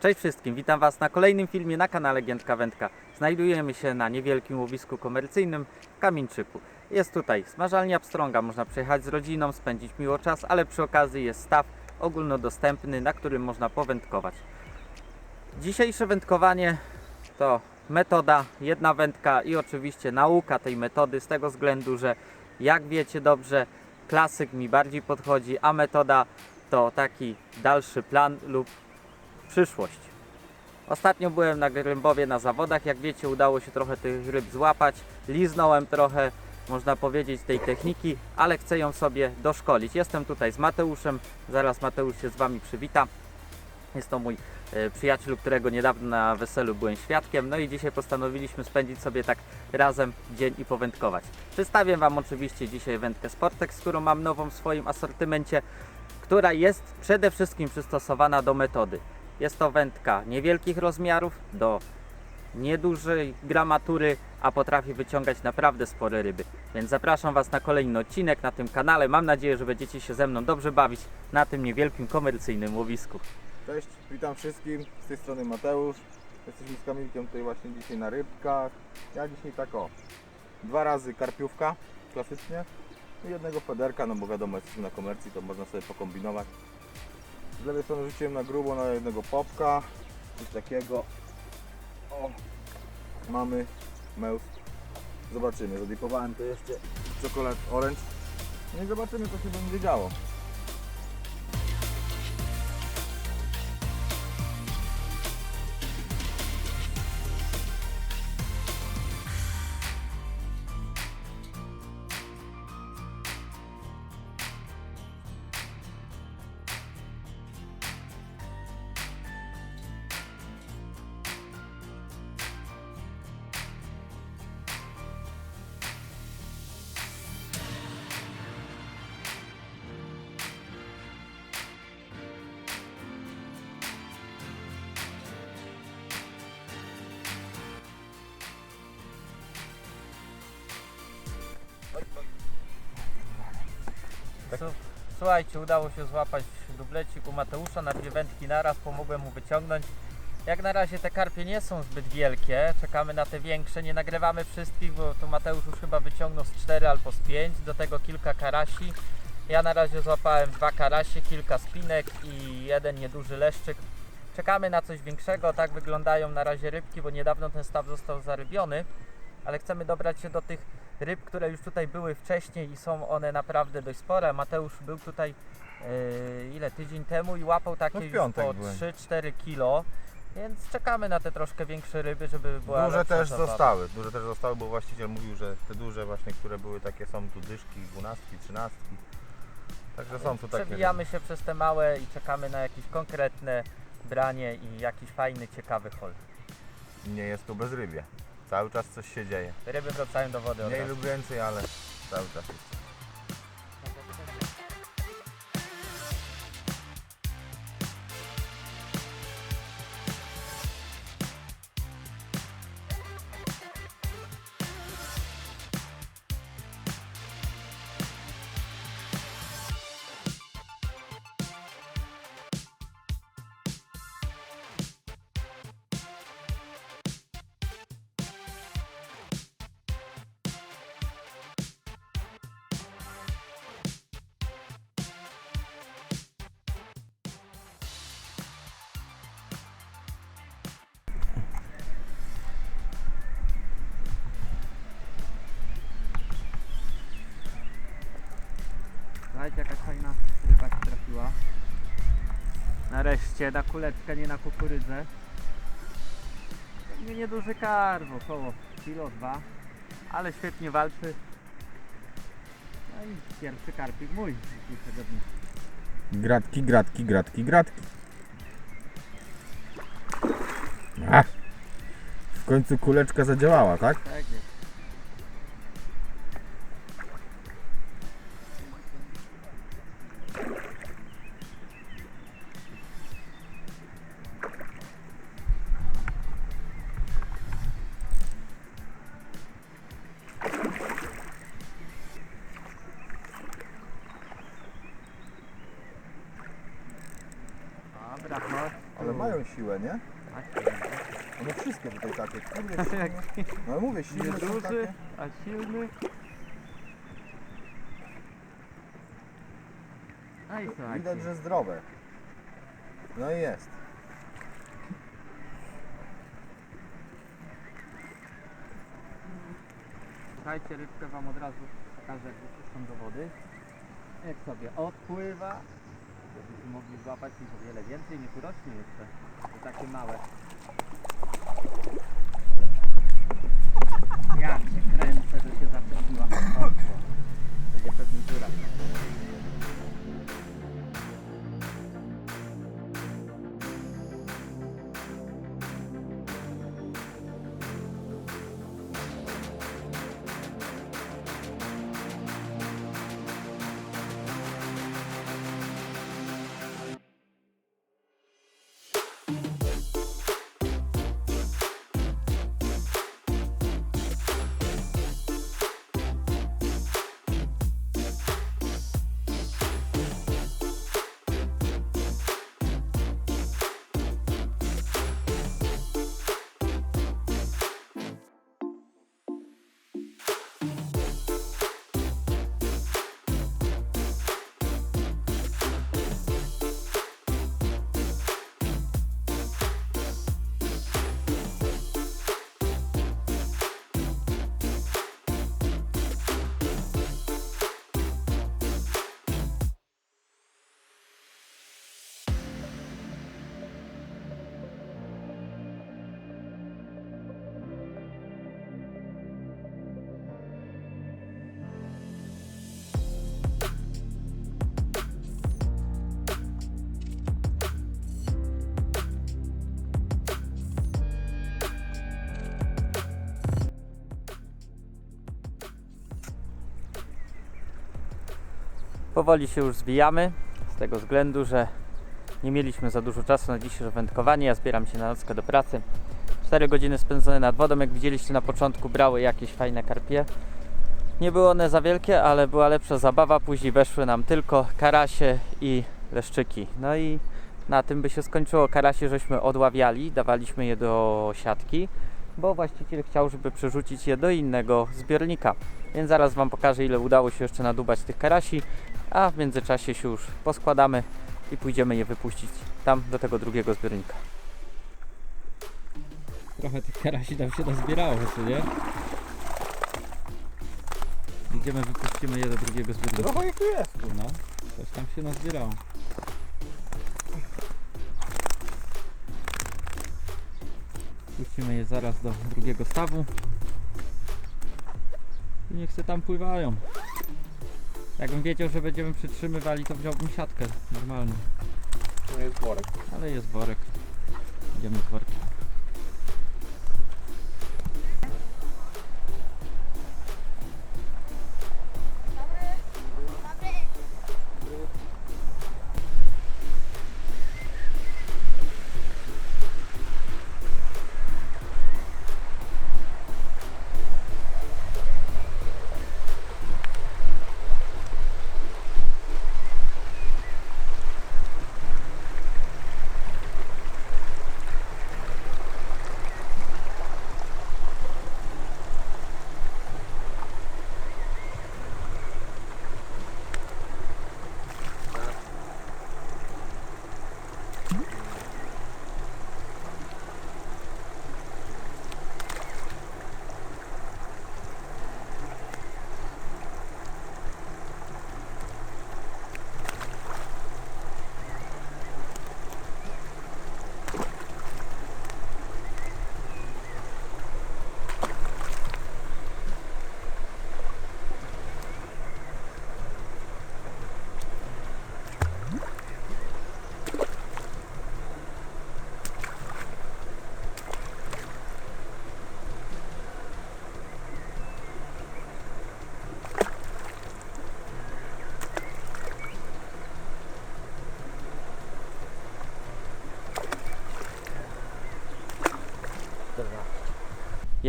Cześć wszystkim, witam Was na kolejnym filmie na kanale Giętka Wędka. Znajdujemy się na niewielkim łowisku komercyjnym w Kamieńczyku. Jest tutaj smażalnia pstrąga, można przyjechać z rodziną, spędzić miło czas, ale przy okazji jest staw ogólnodostępny, na którym można powędkować. Dzisiejsze wędkowanie to metoda, jedna wędka i oczywiście nauka tej metody z tego względu, że jak wiecie dobrze, klasyk mi bardziej podchodzi, a metoda to taki dalszy plan lub przyszłość. Ostatnio byłem na Grębowie na zawodach, jak wiecie udało się trochę tych ryb złapać, liznąłem trochę, można powiedzieć, tej techniki, ale chcę ją sobie doszkolić. Jestem tutaj z Mateuszem, zaraz Mateusz się z Wami przywita. Jest to mój e, przyjaciel, którego niedawno na weselu byłem świadkiem, no i dzisiaj postanowiliśmy spędzić sobie tak razem dzień i powędkować. Przedstawię Wam oczywiście dzisiaj wędkę Sportex, którą mam nową w swoim asortymencie, która jest przede wszystkim przystosowana do metody. Jest to wędka niewielkich rozmiarów, do niedużej gramatury, a potrafi wyciągać naprawdę spore ryby. Więc zapraszam Was na kolejny odcinek na tym kanale. Mam nadzieję, że będziecie się ze mną dobrze bawić na tym niewielkim komercyjnym łowisku. Cześć, witam wszystkim, z tej strony Mateusz. Jesteśmy z Kamilkiem tutaj właśnie dzisiaj na rybkach. Ja dzisiaj tak o, dwa razy karpiówka, klasycznie, i jednego federka, no bo wiadomo, jesteśmy na komercji, to można sobie pokombinować. Z lewej strony rzuciłem na grubo na jednego popka, coś takiego. O, mamy mełs. Zobaczymy, zadipowałem to jeszcze czekolad orange. No i zobaczymy, co się będzie działo. Su- Słuchajcie, udało się złapać dublecik u Mateusza na dwie wędki naraz, pomogłem mu wyciągnąć. Jak na razie te karpie nie są zbyt wielkie, czekamy na te większe, nie nagrywamy wszystkich, bo tu Mateusz już chyba wyciągnął z 4 albo z 5, do tego kilka karasi. Ja na razie złapałem dwa karasie, kilka spinek i jeden nieduży leszczyk. Czekamy na coś większego, tak wyglądają na razie rybki, bo niedawno ten staw został zarybiony, ale chcemy dobrać się do tych ryb, które już tutaj były wcześniej i są one naprawdę dość spore. Mateusz był tutaj e, ile tydzień temu i łapał takie No już po byłem. 3-4 kilo. Więc czekamy na te troszkę większe ryby, żeby była Duże też zabawa. zostały, duże też zostały, bo właściciel mówił, że te duże właśnie, które były takie są tu dyszki, dwunastki, trzynastki. Także są tu takie. Przewijamy się przez te małe i czekamy na jakieś konkretne branie i jakiś fajny, ciekawy hol. Nie jest tu bezrybie. Cały czas coś się dzieje. Ryby wracają do wody od Mniej lub więcej, ale cały czas jest. Słuchajcie, jaka fajna ryba się trafiła. Nareszcie na kuleczkę, nie na kukurydzę. Pewnie nieduży karp, około kilo dwa, ale świetnie walczy. No i pierwszy karpik mój dzisiejszego dnia. Gratki, gratki, gratki, gratki. A, w końcu kuleczka zadziałała, tak? Tak jest. Dobra, chodź. Ale mają siłę, nie? Tak, One wszystkie tutaj takie. Kurde, Jak silne. No mówię, silne są duży, takie. a silny. A i słuchajcie. Widać, że zdrowe. No i jest. Słuchajcie, rybkę wam od razu pokażę, jak wypuszczam do wody. Jak sobie odpływa, żebyście mogli złapać ich o wiele więcej, niech urośnie jeszcze. To takie małe. Ja się kręcę, że się o. Będzie pewnie dziura. Powoli się już zwijamy, z tego względu, że nie mieliśmy za dużo czasu na dzisiejsze wędkowanie. Ja zbieram się na nockę do pracy. 4 godziny spędzone nad wodą, jak widzieliście na początku, brały jakieś fajne karpie. Nie były one za wielkie, ale była lepsza zabawa. Później weszły nam tylko karasie i leszczyki. No i na tym by się skończyło. Karasie żeśmy odławiali, dawaliśmy je do siatki, bo właściciel chciał, żeby przerzucić je do innego zbiornika. Więc zaraz Wam pokażę, ile udało się jeszcze nadubać tych karasi, a w międzyczasie się już poskładamy i pójdziemy je wypuścić tam do tego drugiego zbiornika. Trochę tych karasi tam się nazbierało, co nie? Idziemy, wypuścimy je do drugiego zbiornika. Trochę ich tu jest. No, coś tam się nazbierało. Puścimy je zaraz do drugiego stawu. I niech se tam pływają. Jakbym wiedział, że będziemy przytrzymywali, to wziąłbym siatkę normalnie. To jest worek. Ale jest worek. Idziemy z workiem.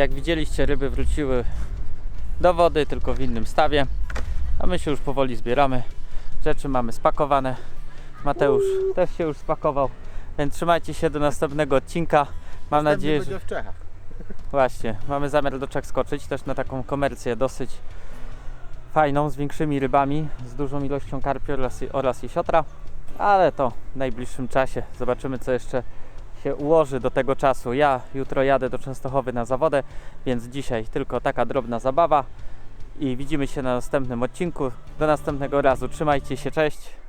Jak widzieliście, ryby wróciły do wody, tylko w innym stawie. A my się już powoli zbieramy. Rzeczy mamy spakowane. Mateusz też się już spakował. Więc trzymajcie się do następnego odcinka. Mam Następny nadzieję, że w Czechach. właśnie mamy zamiar do Czech skoczyć też na taką komercję dosyć fajną, z większymi rybami, z dużą ilością karpi oraz, oraz jesiotra, ale to w najbliższym czasie zobaczymy co jeszcze się ułoży do tego czasu. Ja jutro jadę do Częstochowy na zawodę, więc dzisiaj tylko taka drobna zabawa i widzimy się na następnym odcinku. Do następnego razu. Trzymajcie się, cześć.